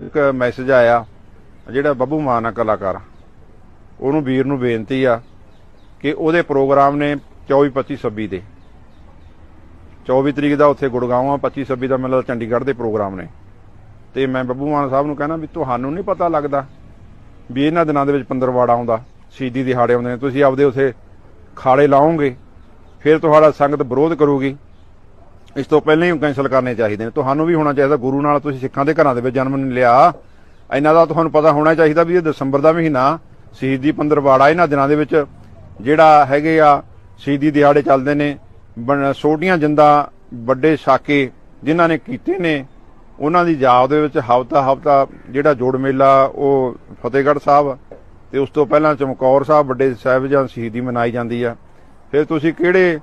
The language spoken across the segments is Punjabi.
ਇੱਕ ਮੈਸੇਜ ਆਇਆ, ਜਿਹੜਾ ਬੱਬੂ ਮਾਨ ਆ ਕਲਾਕਾਰ। ਉਹਨੂੰ ਵੀਰ ਨੂੰ ਬੇਨਤੀ ਆ ਕਿ ਉਹਦੇ ਪ੍ਰੋਗਰਾਮ ਨੇ 24 25 26 ਦੇ। 24 ਤਰੀਕ ਦਾ ਉੱਥੇ ਗੁੜਗਾਉਂ ਆ 25 26 ਦਾ ਮਤਲਬ ਚੰਡੀਗੜ੍ਹ ਦੇ ਪ੍ਰੋਗਰਾਮ ਨੇ। ਤੇ ਮੈਂ ਬੱਬੂ ਮਾਨ ਸਾਹਿਬ ਨੂੰ ਕਹਿਣਾ ਵੀ ਤੁਹਾਨੂੰ ਨਹੀਂ ਪਤਾ ਲੱਗਦਾ ਵੀ ਇਹਨਾਂ ਦਿਨਾਂ ਦੇ ਵਿੱਚ ਪੰਦਰਵਾੜਾ ਆਉਂਦਾ, ਸ਼ਹੀਦੀ ਦਿਹਾੜੇ ਆਉਂਦੇ ਨੇ। ਤੁਸੀਂ ਆਪਦੇ ਉਥੇ ਖਾੜੇ ਲਾਓਗੇ, ਫਿਰ ਤੁਹਾਡਾ ਸੰਗਤ ਵਿਰੋਧ ਕਰੂਗੀ। ਇਸ ਤੋਂ ਪਹਿਲਾਂ ਹੀ ਕੈਂਸਲ ਕਰਨੇ ਚਾਹੀਦੇ ਨੇ। ਤੁਹਾਨੂੰ ਵੀ ਹੋਣਾ ਚਾਹੀਦਾ, ਗੁਰੂ ਨਾਲ ਤੁਸੀਂ ਸਿੱਖਾਂ ਦੇ ਘਰਾਂ ਦੇ ਵਿੱਚ ਜਨਮ ਲਿਆ। ਇਹਨਾਂ ਦਾ ਤੁਹਾਨੂੰ ਪਤਾ ਹੋਣਾ ਚਾਹੀਦਾ ਵੀ ਇਹ ਦਸੰਬਰ ਦਾ ਮਹੀਨਾ, ਸ਼ਹੀਦੀ ਪੰਦਰਵਾੜਾ ਇਹਨਾਂ ਦਿਨਾਂ ਦੇ ਵਿੱਚ, ਜਿਹੜਾ ਹੈਗੇ ਆ, ਸ਼ਹੀਦੀ ਦਿਹਾੜੇ ਚੱਲਦੇ ਨੇ। ਬਣ- ਛੋਟੀਆਂ ਜਿੰਦਾਂ ਵੱਡੇ ਸਾਕੇ ਜਿਨ੍ਹਾਂ ਨੇ ਕੀਤੇ ਨੇ, ਉਹਨਾਂ ਦੀ ਯਾਦ ਦੇ ਵਿੱਚ ਹਫਤਾ ਹਫਤਾ ਜਿਹੜਾ ਜੋੜ ਮੇਲਾ, ਉਹ ਫਤਿਹਗੜ੍ਹ ਸਾਹਿਬ ਤੇ ਉਸ ਤੋਂ ਪਹਿਲਾਂ ਚਮਕੌਰ ਸਾਹਿਬ ਵੱਡੇ ਸਾਹਿਬਜ਼ਾਦ ਸ਼ਹੀਦੀ ਮਨਾਈ ਜਾਂਦੀ ਆ। ਫਿਰ ਤੁਸੀਂ ਕਿਹੜੇ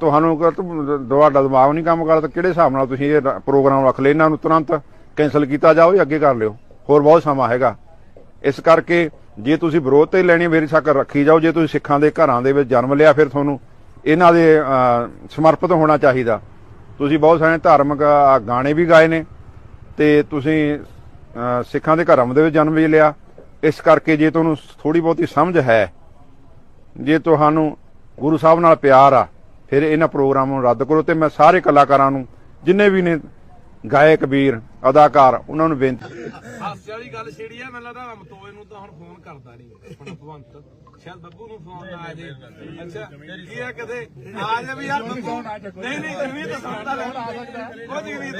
ਤੁਹਾਨੂੰ ਤੁਹਾਡਾ ਦਿਮਾਗ ਨਹੀਂ ਕੰਮ ਕਰਦਾ ਕਿਹੜੇ ਹਿਸਾਬ ਨਾਲ ਤੁਸੀਂ ਇਹ ਪ੍ਰੋਗਰਾਮ ਰੱਖ ਲਏ? ਇਹਨਾਂ ਨੂੰ ਤੁਰੰਤ ਕੈਨਸਲ ਕੀਤਾ ਜਾਓ ਜਾਂ ਅੱਗੇ ਕਰ ਲਿਓ? ਹੋਰ ਬਹੁਤ ਸਮਾਂ ਹੈਗਾ। ਇਸ ਕਰਕੇ ਜੇ ਤੁਸੀਂ ਵਿਰੋਧ ਤੇ ਲੈਣੀ, ਮੇਰੀ ਸ਼ੱਕ ਰੱਖੀ ਜਾਓ। ਜੇ ਤੁਸੀਂ ਸਿੱਖਾਂ ਦੇ ਘਰਾਂ ਦੇ ਵਿੱਚ ਜਨਮ ਲਿਆ, ਫਿਰ ਤੁਹਾਨੂੰ ਇਹਨਾਂ ਦੇ ਸਮਰਪਿਤ ਹੋਣਾ ਚਾਹੀਦਾ। ਤੁਸੀਂ ਬਹੁਤ ਸਾਰੇ ਧਾਰਮਿਕ ਗਾਣੇ ਵੀ ਗਾਏ ਨੇ ਤੇ ਤੁਸੀਂ ਸਿੱਖਾਂ ਦੇ ਘਰਾਂ ਦੇ ਵਿੱਚ ਜਨਮ ਵੀ ਲਿਆ। ਇਸ ਕਰਕੇ ਜੇ ਤੁਹਾਨੂੰ ਥੋੜੀ ਬਹੁਤੀ ਸਮਝ ਹੈ, ਜੇ ਤੁਹਾਨੂੰ ਗੁਰੂ ਸਾਹਿਬ ਨਾਲ ਪਿਆਰ ਆ ਫਿਰ ਇਹਨਾਂ ਪ੍ਰੋਗਰਾਮਾਂ ਨੂੰ ਰੱਦ ਕਰੋ ਤੇ ਮੈਂ ਸਾਰੇ ਕਲਾਕਾਰਾਂ ਨੂੰ, ਜਿੰਨੇ ਵੀ ਨੇ ਗਾਇਕ, ਵੀਰ, ਅਦਾਕਾਰ, ਉਹਨਾਂ ਨੂੰ ਬੇਨਤੀ ਹਾਸੇ ਵਾਲੀ ਗੱਲ ਛੇੜੀ ਆ, ਮੈਨੂੰ ਲੱਗਦਾ ਅਮਤੋਏ ਨੂੰ ਤਾਂ ਹੁਣ ਫੋਨ ਕਰਦਾ ਨਹੀਂ ਆਪਣਾ ਭਗਵੰਤ ਸ਼ਾਇਦ ਬੱਬੂ ਨੂੰ ਫੋਨ ਨਾ ਆ ਜੇ। ਅੱਛਾ, ਕੀ ਆ ਕਦੇ? ਆ ਜਾ ਵੀ ਯਾਰ ਬੱਬੂ। ਨਹੀਂ ਨਹੀਂ ਜਮੀਨ ਤਾਂ ਸੁਣਦਾ ਰਹਿ ਉਹ ਜਮੀਨ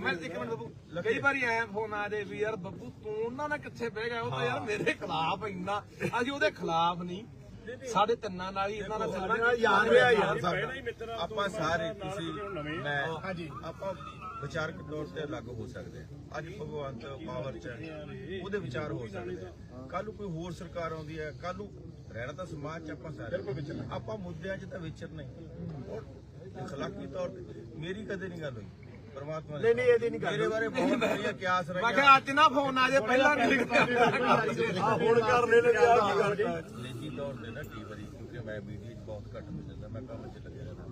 ਮੈਂ ਇੱਕ ਮਿੰਟ ਬੱਬੂ, ਕਈ ਵਾਰੀ ਐ ਫੋਨ ਆ ਜੇ ਵੀ ਯਾਰ ਬੱਬੂ, ਤੂੰ ਉਹਨਾਂ ਨਾਲ ਕਿੱਥੇ ਬਹਿ ਗਿਆ? ਉਹ ਤਾਂ ਯਾਰ ਮੇਰੇ ਖਿਲਾਫ ਇੰਨਾ, ਅਸੀਂ ਉਹਦੇ ਖਿਲਾਫ ਨਹੀਂ। ਸਾਡੇ ਤਿੰਨਾਂ ਨਾਲ ਹੀ ਇਹਨਾਂ ਨਾਲ ਚੱਲਣਾ। ਯਾਰ ਰਿਹਾ ਯਾਰ ਆਪਾਂ ਸਾਰੇ ਤੁਸੀਂ ਮੈਂ ਆਪਾਂ ਵਿਚਾਰਕ ਤੌਰ ਤੇ ਅਲੱਗ ਹੋ ਸਕਦੇ ਹਾਂ। ਅੱਜ ਭਗਵੰਤ ਪਾਵਰ ਚ ਹੈ, ਉਹਦੇ ਵਿਚਾਰ ਹੋ ਸਕਦੇ ਕੱਲ ਨੂੰ ਕੋਈ ਹੋਰ ਸਰਕਾਰ ਆਉਂਦੀ ਹੈ ਕੱਲ ਨੂੰ ਰਹਿਣਾ ਤਾਂ ਸਮਾਜ ਚ ਆਪਾਂ ਸਾਰੇ। ਆਪਾਂ ਮੁੱਦਿਆਂ 'ਚ ਤਾਂ ਵਿਚਰ ਨਹੀਂ ਇਖਲਾਕੀ ਤੌਰ ਤੇ ਮੇਰੀ ਕਦੇ ਨਹੀਂ ਗੱਲ ਹੋਈ। ਪਰਮਾਤਮਾ ਨਹੀਂ ਨਹੀਂ ਇਹਦੀ ਨਹੀਂ ਗੱਲ ਮੇਰੇ ਬਾਰੇ ਬਹੁਤ ਵਧੀਆ ਕਿਆਸ ਮੈਂ ਰਹੀਆਂ। ਕਿਹਾ ਅੱਜ ਨਾ ਫੋਨ ਆ ਜੇ ਪਹਿਲਾਂ ਨਹੀਂ ਹੁਣ ਕਰ ਲੈ ਲੈ ਨਿੱਜੀ ਤੌਰ ਤੇ ਨਾ ਕਈ ਵਾਰੀ ਕਿਉਂਕਿ ਮੈਂ ਮੀਡੀਆ 'ਚ ਬਹੁਤ ਘੱਟ ਮਿਲਦਾ ਮੈਂ ਕੰਮ 'ਚ ਲੱਗਿਆ ਰਹਿੰਦਾ।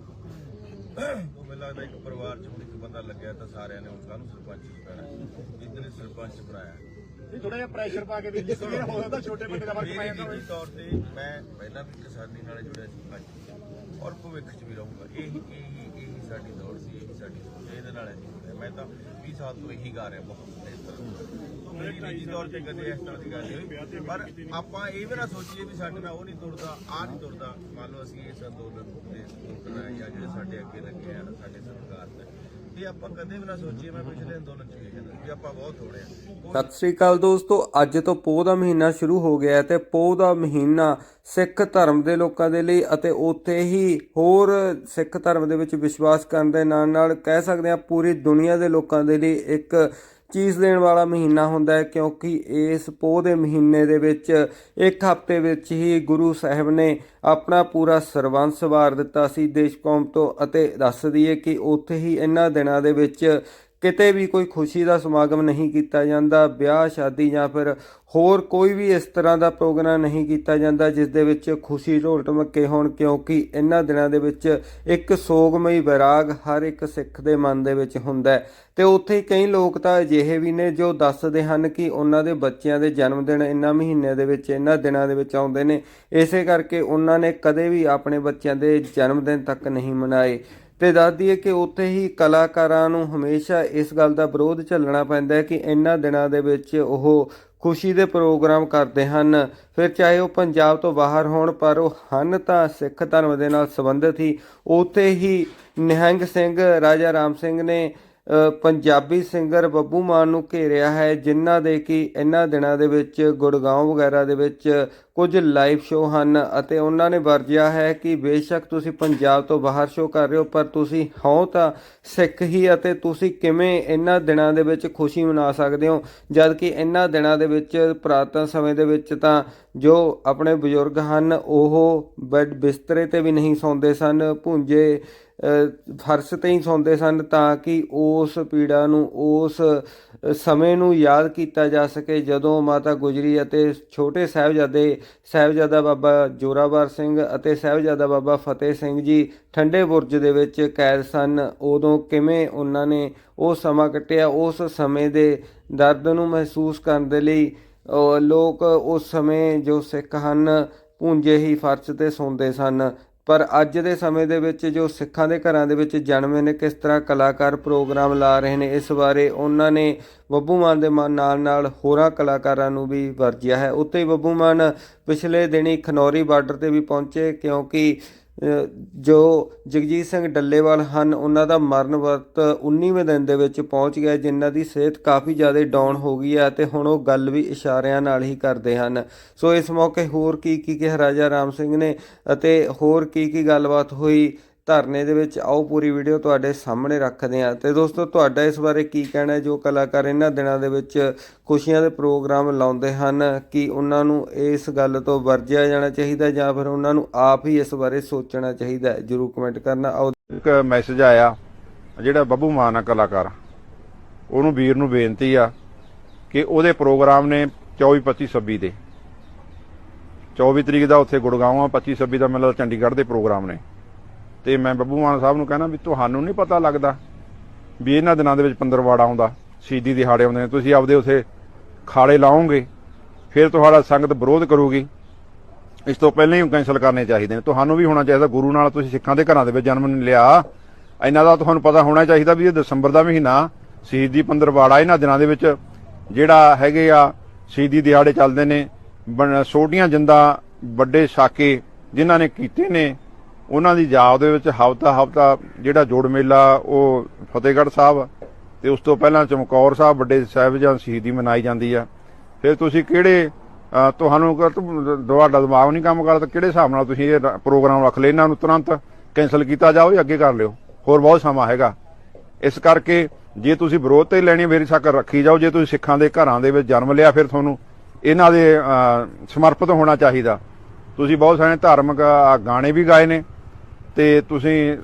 ਉਹ ਮੈਨੂੰ ਲੱਗਦਾ ਇੱਕ ਪਰਿਵਾਰ 'ਚ ਹੁਣ ਇੱਕ ਬੰਦਾ ਲੱਗਿਆ ਤਾਂ ਸਾਰਿਆਂ ਨੇ ਉਸ ਨੂੰ ਸਰਪੰਚ ਜਿੱਦਨੇ ਬਣਾਇਆ। ਥੋੜਾ ਜਿਹਾ ਪ੍ਰੈਸ਼ਰ ਪਾ ਕੇ ਵੀ ਜਿਸ ਵੀ ਹੋ ਸਕਦਾ ਛੋਟੇ ਬੰਦੇ ਦਾ ਫ਼ਰਕ ਪੈ ਮੇਰੇ ਜਾਂਦਾ ਨਿੱਜੀ ਤੌਰ ਤੇ ਮੈਂ ਪਹਿਲਾਂ ਵੀ ਕਿਸਾਨੀ ਨਾਲ ਜੁੜਿਆ ਸੀ ਅੱਜ ਔਰ ਭਵਿੱਖ 'ਚ ਵੀ ਰਹੂੰਗਾ। ਇਹੀ ਇਹੀ ਇਹੀ ਸਾਡੀ ਦੌੜ ਸੀ ਸਾਡੀ ਇਹਦੇ ਨਾਲ ਨਹੀਂ ਜੁੜਿਆ ਮੈਂ ਤਾਂ 20 ਸਾਲ ਤੋਂ ਇਹੀ ਗਾ ਰਿਹਾ ਬਹੁਤ, ਇਸ ਤਰ੍ਹਾਂ। ਮੇਰੀ ਨਿੱਜੀ ਤੌਰ ਤੇ ਕਦੇ ਇਸ ਤਰ੍ਹਾਂ ਦੀ ਗੱਲ ਨਹੀਂ ਹੋਈ। ਪਰ ਆਪਾਂ ਇਹ ਵੀ ਨਾ ਸੋਚੀਏ ਵੀ ਸਾਡੇ ਨਾਲ ਉਹ ਨਹੀਂ ਤੁਰਦਾ ਆ ਨਹੀਂ ਤੁਰਦਾ। ਮੰਨ ਲਓ ਅਸੀਂ ਇਸ ਅੰਦੋਲਨ ਦੇ ਸਪੋਰਟਰ ਆ ਜਾਂ ਜਿਹੜੇ ਸਾਡੇ ਅੱਗੇ ਲੱਗੇ ਆ, ਸਾਡੇ ਸਰਕਾਰ ਨੇ। ਇਹ ਆਪਾਂ ਕਦੇ ਵੀ ਨਾ ਸੋਚੀਏ, ਮੈਂ ਪਿਛਲੇ ਅੰਦੋਲਨ 'ਚ ਵੀ ਕਹਿੰਦਾ ਵੀ ਆਪਾਂ ਬਹੁਤ ਥੋੜੇ ਆ। ਸਤਿ ਸ੍ਰੀ ਅਕਾਲ ਦੋਸਤੋ, ਅੱਜ ਤੋਂ ਪੋਹ ਦਾ ਮਹੀਨਾ ਸ਼ੁਰੂ ਹੋ ਗਿਆ ਹੈ ਤੇ ਪੋਹ ਦਾ ਮਹੀਨਾ ਸਿੱਖ ਧਰਮ ਦੇ ਲੋਕਾਂ ਦੇ ਲਈ ਅਤੇ ਉੱਥੇ ਹੀ ਹੋਰ ਸਿੱਖ ਧਰਮ ਦੇ ਵਿੱਚ ਵਿਸ਼ਵਾਸ ਕਰਨ ਦੇ ਨਾਲ ਨਾਲ ਕਹਿ ਸਕਦੇ ਹਾਂ ਪੂਰੀ ਦੁਨੀਆ ਦੇ ਲੋਕਾਂ ਦੇ ਲਈ ਇੱਕ ਚੀਜ਼ ਦੇਣ ਵਾਲਾ ਮਹੀਨਾ ਹੁੰਦਾ ਹੈ, ਕਿਉਂਕਿ ਇਸ ਪੋਹ ਦੇ ਮਹੀਨੇ ਦੇ ਵਿੱਚ ਇੱਕ ਹਫ਼ਤੇ ਵਿੱਚ ਹੀ ਗੁਰੂ ਸਾਹਿਬ ਨੇ ਆਪਣਾ ਪੂਰਾ ਸਰਬੰਸ ਵਾਰ ਦਿੱਤਾ ਸੀ ਦੇਸ਼ ਕੌਮ ਤੋਂ ਅਤੇ ਦੱਸ ਦਈਏ ਕਿ ਉੱਥੇ ਹੀ ਇਹਨਾਂ ਦਿਨਾਂ ਦੇ ਵਿੱਚ ਕਿਤੇ ਵੀ ਕੋਈ ਖੁਸ਼ੀ ਦਾ ਸਮਾਗਮ ਨਹੀਂ ਕੀਤਾ ਜਾਂਦਾ, ਵਿਆਹ, ਸ਼ਾਦੀ ਜਾਂ ਫਿਰ ਹੋਰ ਕੋਈ ਵੀ ਇਸ ਤਰ੍ਹਾਂ ਦਾ ਪ੍ਰੋਗਰਾਮ ਨਹੀਂ ਕੀਤਾ ਜਾਂਦਾ ਜਿਸ ਦੇ ਵਿੱਚ ਖੁਸ਼ੀ ਢੋਲ ਢਮੱਕੇ ਹੋਣ, ਕਿਉਂਕਿ ਇਹਨਾਂ ਦਿਨਾਂ ਦੇ ਵਿੱਚ ਇੱਕ ਸੋਗਮਈ ਵਿਰਾਗ ਹਰ ਇੱਕ ਸਿੱਖ ਦੇ ਮਨ ਦੇ ਵਿੱਚ ਹੁੰਦਾ ਹੈ। ਤੇ ਉੱਥੇ ਕਈ ਲੋਕ ਤਾਂ ਅਜਿਹੇ ਵੀ ਨੇ ਜੋ ਦੱਸਦੇ ਹਨ ਕਿ ਉਹਨਾਂ ਦੇ ਬੱਚਿਆਂ ਦੇ ਜਨਮ ਦਿਨ ਇਹਨਾਂ ਮਹੀਨਿਆਂ ਦੇ ਵਿੱਚ, ਇਹਨਾਂ ਦਿਨਾਂ ਦੇ ਵਿੱਚ ਆਉਂਦੇ ਨੇ। ਇਸੇ ਕਰਕੇ ਉਹਨਾਂ ਨੇ ਕਦੇ ਵੀ ਆਪਣੇ ਬੱਚਿਆਂ ਦੇ ਜਨਮ ਦਿਨ ਤੱਕ ਨਹੀਂ ਮਨਾਏ। ਤੇ ਦੱਸ ਦਈਏ ਕਿ ਉੱਥੇ ਹੀ ਕਲਾਕਾਰਾਂ ਨੂੰ ਹਮੇਸ਼ਾ ਇਸ ਗੱਲ ਦਾ ਵਿਰੋਧ ਝੱਲਣਾ ਪੈਂਦਾ ਹੈ ਕਿ ਇਹਨਾਂ ਦਿਨਾਂ ਦੇ ਵਿੱਚ ਉਹ ਖੁਸ਼ੀ ਦੇ ਪ੍ਰੋਗਰਾਮ ਕਰਦੇ ਹਨ। ਫਿਰ ਚਾਹੇ ਉਹ ਪੰਜਾਬ ਤੋਂ ਬਾਹਰ ਹੋਣ, ਪਰ ਉਹ ਹਨ ਤਾਂ ਸਿੱਖ ਧਰਮ ਦੇ ਨਾਲ ਸੰਬੰਧਿਤ ਹੀ। ਉੱਥੇ ਹੀ ਨਿਹੰਗ ਸਿੰਘ, ਰਾਜਾ ਰਾਮ ਸਿੰਘ ਨੇ ਪੰਜਾਬੀ ਸਿੰਗਰ ਬੱਬੂ ਮਾਨ ਨੂੰ ਘੇਰਿਆ ਹੈ, ਜਿਨ੍ਹਾਂ ਦੇ ਕਿ ਇਹਨਾਂ ਦਿਨਾਂ ਦੇ ਵਿੱਚ ਗੁੜਗਾਉਂ ਵਗੈਰਾ ਦੇ ਵਿੱਚ ਕੁਝ ਲਾਈਵ ਸ਼ੋਅ ਹਨ ਅਤੇ ਉਹਨਾਂ ਨੇ ਵਰਜਿਆ ਹੈ ਕਿ ਬੇਸ਼ੱਕ ਤੁਸੀਂ ਪੰਜਾਬ ਤੋਂ ਬਾਹਰ ਸ਼ੋਅ ਕਰ ਰਹੇ ਹੋ, ਪਰ ਤੁਸੀਂ ਹੋ ਤਾਂ ਸਿੱਖ ਹੀ ਅਤੇ ਤੁਸੀਂ ਕਿਵੇਂ ਇਹਨਾਂ ਦਿਨਾਂ ਦੇ ਵਿੱਚ ਖੁਸ਼ੀ ਮਨਾ ਸਕਦੇ ਹੋ? ਜਦ ਕਿ ਇਹਨਾਂ ਦਿਨਾਂ ਦੇ ਵਿੱਚ, ਪੁਰਾਤਨ ਸਮੇਂ ਦੇ ਵਿੱਚ ਤਾਂ ਜੋ ਆਪਣੇ ਬਜ਼ੁਰਗ ਹਨ, ਉਹ ਬੈੱਡ ਬਿਸਤਰੇ ਤੇ ਵੀ ਨਹੀਂ ਸੌਂਦੇ ਸਨ, ਭੁੰਜੇ ਫਰਸ਼ ਤੇ ਹੀ ਸੌਂਦੇ ਸਨ ਤਾਂ ਕਿ ਉਸ ਪੀੜਾ ਨੂੰ ਉਸ ਸਮੇਂ ਨੂੰ ਯਾਦ ਕੀਤਾ ਜਾ ਸਕੇ। ਜਦੋਂ ਮਾਤਾ ਗੁਜਰੀ ਅਤੇ ਛੋਟੇ ਸਾਹਿਬਜ਼ਾਦੇ, ਸਾਹਿਬਜ਼ਾਦਾ ਬਾਬਾ ਜੋਰਾਵਰ ਸਿੰਘ ਅਤੇ ਸਾਹਿਬਜ਼ਾਦਾ ਬਾਬਾ ਫਤਿਹ ਸਿੰਘ ਜੀ ਠੰਡੇ ਬੁਰਜ ਦੇ ਵਿੱਚ ਕੈਦ ਸਨ, ਉਦੋਂ ਕਿਵੇਂ ਉਹਨਾਂ ਨੇ ਉਹ ਸਮਾਂ ਕੱਟਿਆ, ਉਸ ਸਮੇਂ ਦੇ ਦਰਦ ਨੂੰ ਮਹਿਸੂਸ ਕਰਨ ਦੇ ਲਈ ਲੋਕ ਉਸ ਸਮੇਂ ਜੋ ਸਿੱਖ ਹਨ ਪੂੰਜੇ ਹੀ ਫਰਸ਼ ਤੇ ਸੌਂਦੇ ਸਨ। ਪਰ ਅੱਜ ਦੇ ਸਮੇਂ ਦੇ ਵਿੱਚ ਜੋ ਸਿੱਖਾਂ ਦੇ ਘਰਾਂ ਦੇ ਵਿੱਚ ਜਨਮੇ ਨੇ, ਕਿਸ ਤਰ੍ਹਾਂ ਕਲਾਕਾਰ ਪ੍ਰੋਗਰਾਮ ਲਾ ਰਹੇ ਨੇ, ਇਸ ਬਾਰੇ ਉਹਨਾਂ ਨੇ ਬੱਬੂ ਮਾਨ ਦੇ ਮਾਨ ਨਾਲ ਨਾਲ ਹੋਰਾਂ ਕਲਾਕਾਰਾਂ ਨੂੰ ਵੀ ਵਰਜਿਆ ਹੈ। ਉੱਤੇ ਹੀ ਬੱਬੂ ਮਾਨ ਪਿਛਲੇ ਦਿਨੀ ਖਨੌਰੀ ਬਾਰਡਰ ਤੇ ਵੀ ਪਹੁੰਚੇ, ਕਿਉਂਕਿ ਜੋ ਜਗਜੀਤ ਸਿੰਘ ਡੱਲੇਵਾਲ ਹਨ, ਉਹਨਾਂ ਦਾ ਮਰਨ ਵਰਤ 19ਵੇਂ ਦਿਨ ਦੇ ਵਿੱਚ ਪਹੁੰਚ ਗਿਆ, ਜਿਨ੍ਹਾਂ ਦੀ ਸਿਹਤ ਕਾਫੀ ਜ਼ਿਆਦਾ ਡਾਊਨ ਹੋ ਗਈ ਹੈ ਤੇ ਹੁਣ ਉਹ ਗੱਲ ਵੀ ਇਸ਼ਾਰਿਆਂ ਨਾਲ ਹੀ ਕਰਦੇ ਹਨ। ਸੋ ਇਸ ਮੌਕੇ ਹੋਰ ਕੀ ਕੀ ਕਿਹਾ ਰਾਜਾ ਰਾਮ ਸਿੰਘ ਨੇ ਅਤੇ ਹੋਰ ਕੀ ਕੀ ਗੱਲਬਾਤ ਹੋਈ? ਧਰਨੇ ਦੇ ਵਿੱਚ ਆਓ, ਪੂਰੀ ਵੀਡੀਓ ਤੁਹਾਡੇ ਸਾਹਮਣੇ ਰੱਖਦੇ ਹਾਂ। ਤੇ ਦੋਸਤੋ, ਤੁਹਾਡਾ ਇਸ ਬਾਰੇ ਕੀ ਕਹਿਣਾ ਹੈ? ਜੋ ਕਲਾਕਾਰ ਇਹਨਾਂ ਦਿਨਾਂ ਦੇ ਵਿੱਚ ਖੁਸ਼ੀਆਂ ਦੇ ਪ੍ਰੋਗਰਾਮ ਲਾਉਂਦੇ ਹਨ, ਕਿ ਉਹਨਾਂ ਨੂੰ ਇਸ ਗੱਲ ਤੋਂ ਵਰਜਿਆ ਜਾਣਾ ਚਾਹੀਦਾ ਜਾਂ ਫਿਰ ਉਹਨਾਂ ਨੂੰ ਆਪ ਹੀ ਇਸ ਬਾਰੇ ਸੋਚਣਾ ਚਾਹੀਦਾ ਹੈ? ਜਰੂਰ ਕਮੈਂਟ ਕਰਨਾ। ਆਓ। ਇੱਕ ਮੈਸੇਜ ਆਇਆ, ਜਿਹੜਾ ਬੱਬੂ ਮਾਨ ਆ ਕਲਾਕਾਰ। ਉਹਨੂੰ ਵੀਰ ਨੂੰ ਬੇਨਤੀ ਆ ਕਿ ਉਹਦੇ ਪ੍ਰੋਗਰਾਮ ਨੇ 24 25 26 ਦੇ। 24 ਤਰੀਕ ਦਾ ਉੱਥੇ ਗੁੜਗਾਉਂ ਆ 25 26 ਦਾ ਮੈਨੂੰ ਚੰਡੀਗੜ੍ਹ ਦੇ ਪ੍ਰੋਗਰਾਮ ਨੇ। ਤੇ ਮੈਂ ਬੱਬੂ ਮਾਨ ਸਾਹਿਬ ਨੂੰ ਕਹਿਣਾ ਵੀ ਤੁਹਾਨੂੰ ਨਹੀਂ ਪਤਾ ਲੱਗਦਾ ਵੀ ਇਹਨਾਂ ਦਿਨਾਂ ਦੇ ਵਿੱਚ ਪੰਦਰਵਾੜਾ ਆਉਂਦਾ, ਸ਼ਹੀਦੀ ਦਿਹਾੜੇ ਆਉਂਦੇ ਨੇ, ਤੁਸੀਂ ਆਪਦੇ ਉਥੇ ਖਾੜੇ ਲਾਓਗੇ, ਫਿਰ ਤੁਹਾਡਾ ਸੰਗਤ ਵਿਰੋਧ ਕਰੂਗੀ। ਇਸ ਤੋਂ ਪਹਿਲਾਂ ਹੀ ਕੈਂਸਲ ਕਰਨੇ ਚਾਹੀਦੇ ਨੇ। ਤੁਹਾਨੂੰ ਵੀ ਹੋਣਾ ਚਾਹੀਦਾ, ਗੁਰੂ ਨਾਲ ਤੁਸੀਂ ਸਿੱਖਾਂ ਦੇ ਘਰਾਂ ਦੇ ਵਿੱਚ ਜਨਮ ਲਿਆ। ਇਹਨਾਂ ਦਾ ਤੁਹਾਨੂੰ ਪਤਾ ਹੋਣਾ ਚਾਹੀਦਾ ਵੀ ਇਹ ਦਸੰਬਰ ਦਾ ਮਹੀਨਾ, ਸ਼ਹੀਦੀ ਪੰਦਰਵਾੜਾ ਇਹਨਾਂ ਦਿਨਾਂ ਦੇ ਵਿੱਚ ਜਿਹੜਾ ਹੈਗੇ ਆ, ਸ਼ਹੀਦੀ ਦਿਹਾੜੇ ਚੱਲਦੇ ਨੇ। ਬਣ- ਛੋਟੀਆਂ ਜਿੰਦਾਂ ਵੱਡੇ ਸਾਕੇ ਜਿਨ੍ਹਾਂ ਨੇ ਕੀਤੇ ਨੇ ਉਹਨਾਂ ਦੀ ਯਾਦ ਦੇ ਵਿੱਚ ਹਫਤਾ ਹਫਤਾ ਜਿਹੜਾ ਜੋੜ ਮੇਲਾ ਉਹ ਫਤਿਹਗੜ੍ਹ ਸਾਹਿਬ ਤੇ ਉਸ ਤੋਂ ਪਹਿਲਾਂ ਚਮਕੌਰ ਸਾਹਿਬ ਵੱਡੇ ਸਾਹਿਬਜ਼ਾਦ ਸ਼ਹੀਦੀ ਮਨਾਈ ਜਾਂਦੀ ਆ। ਫਿਰ ਤੁਸੀਂ ਕਿਹੜੇ ਤੁਹਾਨੂੰ ਤੁਹਾਡਾ ਦਿਮਾਗ ਨਹੀਂ ਕੰਮ ਕਰਦਾ, ਕਿਹੜੇ ਹਿਸਾਬ ਨਾਲ ਤੁਸੀਂ ਇਹ ਪ੍ਰੋਗਰਾਮ ਰੱਖ ਲਏ ਇਹਨਾਂ ਨੂੰ ਤੁਰੰਤ ਕੈਨਸਲ ਕੀਤਾ ਜਾਓ ਜਾਂ ਅੱਗੇ ਕਰ ਲਿਓ? ਹੋਰ ਬਹੁਤ ਸਮਾਂ ਹੈਗਾ। ਇਸ ਕਰਕੇ ਜੇ ਤੁਸੀਂ ਵਿਰੋਧ ਤੇ ਲੈਣੀ ਮੇਰੀ ਸ਼ੱਕ ਰੱਖੀ ਜਾਓ, ਜੇ ਤੁਸੀਂ ਸਿੱਖਾਂ ਦੇ ਘਰਾਂ ਦੇ ਵਿੱਚ ਜਨਮ ਲਿਆ, ਫਿਰ ਤੁਹਾਨੂੰ ਇਹਨਾਂ ਦੇ ਸਮਰਪਿਤ ਹੋਣਾ ਚਾਹੀਦਾ। ਤੁਸੀਂ ਬਹੁਤ ਸਾਰੇ ਧਾਰਮਿਕ ਗਾਣੇ ਵੀ ਗਾਏ ਨੇ। ਤੇ ਤੁਸੀਂ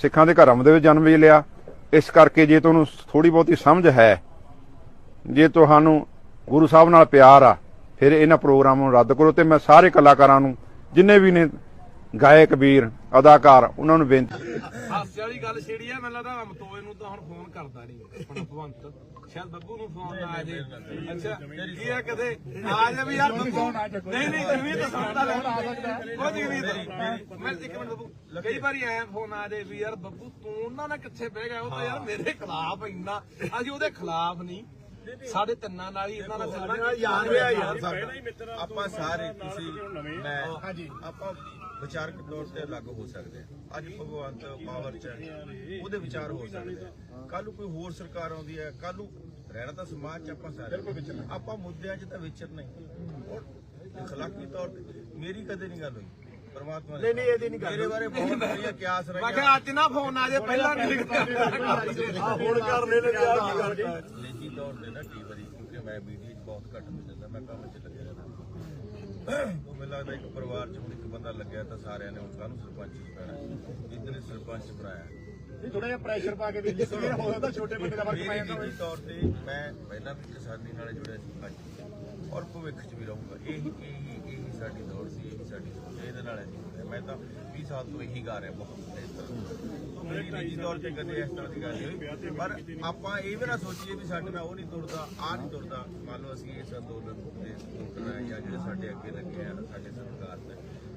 ਸਿੱਖਾਂ ਦੇ ਘਰਾਂ ਦੇ ਵਿੱਚ ਜਨਮ ਵੀ ਲਿਆ। ਇਸ ਕਰਕੇ ਜੇ ਤੁਹਾਨੂੰ ਥੋੜੀ ਬਹੁਤੀ ਸਮਝ ਹੈ, ਜੇ ਤੁਹਾਨੂੰ ਗੁਰੂ ਸਾਹਿਬ ਨਾਲ ਪਿਆਰ ਆ, ਫਿਰ ਇਹਨਾਂ ਪ੍ਰੋਗਰਾਮ ਨੂੰ ਰੱਦ ਕਰੋ ਤੇ ਮੈਂ ਸਾਰੇ ਕਲਾਕਾਰਾਂ ਨੂੰ, ਜਿੰਨੇ ਵੀ ਨੇ ਗਾਇਕ, ਵੀਰ, ਅਦਾਕਾਰ, ਉਹਨਾਂ ਨੂੰ ਬੇਨਤੀ ਹਾਸੇ ਵਾਲੀ ਗੱਲ ਛੇੜੀ ਆ, ਮੈਨੂੰ ਲੱਗਦਾ ਅਮਤੋਏ ਨੂੰ ਤਾਂ ਹੁਣ ਫੋਨ ਕਰਦਾ ਨਹੀਂ ਆਪਣਾ ਸ਼ਾਇਦ ਬੱਬੂ ਨੂੰ ਫੋਨ ਨਾ ਆ ਜੇ। ਅੱਛਾ ਕੀ ਆ ਕਦੇ? ਆ ਜਾ ਵੀ ਯਾਰ ਬੱਬੂ। ਨਹੀਂ ਨਹੀਂ ਜਮੀਨ ਤਾਂ ਸੁਣਦਾ ਰਹਿ ਉਹ ਜਮੀਨ ਮੈਂ ਇੱਕ ਮਿੰਟ ਬੱਬੂ ਕਈ ਵਾਰੀ ਆਇਆ ਫੋਨ ਆ ਜੇ ਵੀ ਯਾਰ ਬੱਬੂ ਤੂੰ ਉਹਨਾਂ ਨਾਲ ਕਿੱਥੇ ਬਹਿ ਗਿਆ? ਉਹ ਤਾਂ ਯਾਰ ਮੇਰੇ ਖਿਲਾਫ ਇੰਨਾ ਅਸੀਂ ਉਹਦੇ ਖਿਲਾਫ ਨਹੀਂ। ਸਾਡੇ ਤਿੰਨਾਂ ਨਾਲ ਹੀ ਇਹਨਾਂ ਨਾਲ ਚੱਲਣਾ ਯਾਰ ਹੋਇਆ ਯਾਰ ਸਾਡਾ ਆਪਾਂ ਸਾਰੇ ਤੁਸੀਂ ਮੈਂ ਆਪਾਂ ਵਿਚਾਰਕ ਤੌਰ ਤੇ ਅਲੱਗ ਹੋ ਸਕਦੇ ਹਾਂ ਅੱਜ ਭਗਵੰਤ ਪਾਵਰ ਚ ਹੈ, ਉਹਦੇ ਵਿਚਾਰ ਹੋ ਸਕਦੇ ਕੱਲ ਨੂੰ ਕੋਈ ਹੋਰ ਸਰਕਾਰ ਆਉਂਦੀ ਹੈ ਕੱਲ ਨੂੰ ਰਹਿਣਾ ਤਾਂ ਸਮਾਜ ਚ ਆਪਾਂ ਸਾਰੇ ਆਪਾਂ ਮੁੱਦਿਆਂ 'ਚ ਤਾਂ ਵਿਚਰ ਨਹੀਂ ਔਰ اخلاقی ਤੌਰ ਤੇ ਮੇਰੀ ਕਦੇ ਨਹੀਂ ਗੱਲ ਹੋਈ ਪਰਮਾਤਮਾ ਨਹੀਂ, ਨਹੀਂ, ਇਹਦੀ ਨਹੀਂ ਗੱਲ। ਮੇਰੇ ਬਾਰੇ ਬਹੁਤ ਵਧੀਆ ਕਿਆਸ ਮੈਂ ਰਹੀਆਂ ਕਿਹਾ ਅੱਜ ਨਾ ਫੋਨ ਆ ਜੇ ਪਹਿਲਾਂ ਨਹੀਂ ਆ। ਹੁਣ ਕਰ ਲੈ ਲੈ ਯਾਰ ਕੀ ਕਰਕੇ ਨਿੱਜੀ ਤੌਰ ਤੇ ਨਾ ਕਈ ਵਾਰੀ ਕਿਉਂਕਿ ਮੈਂ ਮੀਡੀਆ 'ਚ ਬਹੁਤ ਘੱਟ ਮਿਲਦਾ ਮੈਂ ਕੰਮ 'ਚ ਲੱਗਿਆ ਰਹਿੰਦਾ। ਉਹ ਮੈਨੂੰ ਲੱਗਦਾ ਇੱਕ ਪਰਿਵਾਰ 'ਚ ਹੁਣ ਇੱਕ ਬੰਦਾ ਲੱਗਿਆ ਤਾਂ ਸਾਰਿਆਂ ਨੇ ਹੁਣ ਕਾਹਨੂੰ ਸਰਪੰਚ ਜਿੱਦਨੇ ਸਰਪੰਚ ਬਣਾਇਆ। ਥੋੜਾ ਜਿਹਾ ਪ੍ਰੈਸ਼ਰ ਪਾ ਕੇ ਵੀ ਜੀ ਸਵੇਰ ਹੋ ਜਾਂਦਾ ਛੋਟੇ ਬੰਦੇ ਦਾ ਵਕਤ ਪੈ ਮੇਰੇ ਜਾਂਦਾ ਨਿੱਜੀ ਤੌਰ ਤੇ ਮੈਂ ਪਹਿਲਾਂ ਵੀ ਕਿਸਾਨੀ ਨਾਲ ਜੁੜਿਆ ਸੀ ਅੱਜ ਔਰ ਭਵਿੱਖ 'ਚ ਵੀ ਰਹੂੰਗਾ। ਇਹੀ ਇਹੀ ਸਾਡੀ ਦੌੜ ਸੀ ਇਹੀ ਸਾਡੀ ਸੋਚ ਇਹਦੇ ਨਾਲ ਜੁੜਿਆ ਮੈਂ ਤਾਂ 20 ਸਾਲ ਤੋਂ ਇਹੀ ਗਾ ਰਿਹਾ ਬਹੁਤ ਇਸ ਤਰ੍ਹਾਂ ਮੇਰੀ ਨਿੱਜੀ ਤੌਰ ਤੇ ਕਦੇ ਇਸ ਤਰ੍ਹਾਂ ਦੀ ਗੱਲ ਨਹੀਂ ਹੋਈ। ਪਰ ਆਪਾਂ ਇਹ ਵੀ ਨਾ ਸੋਚੀਏ ਵੀ ਸਾਡੇ ਨਾਲ ਉਹ ਨਹੀਂ ਤੁਰਦਾ ਆ ਨਹੀਂ ਤੁਰਦਾ। ਮੰਨ ਲਓ ਅਸੀਂ ਇਸ ਅੰਦੋਲਨ ਦੇ ਸਪੋਰਟਰ ਆ ਜਾਂ ਜਿਹੜੇ ਸਾਡੇ ਅੱਗੇ ਲੱਗੇ ਆ ਸਾਡੇ ਸਰਕਾਰ ਨੇ।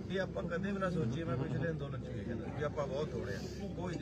ਇਹ ਆਪਾਂ ਕਦੇ ਵੀ ਨਾ ਸੋਚੀਏ ਮੈਂ ਪਿਛਲੇ ਅੰਦੋਲਨ 'ਚ ਵੀ ਕਹਿੰਦਾ ਵੀ ਆਪਾਂ ਬਹੁਤ ਥੋੜੇ ਆ। ਕੋਈ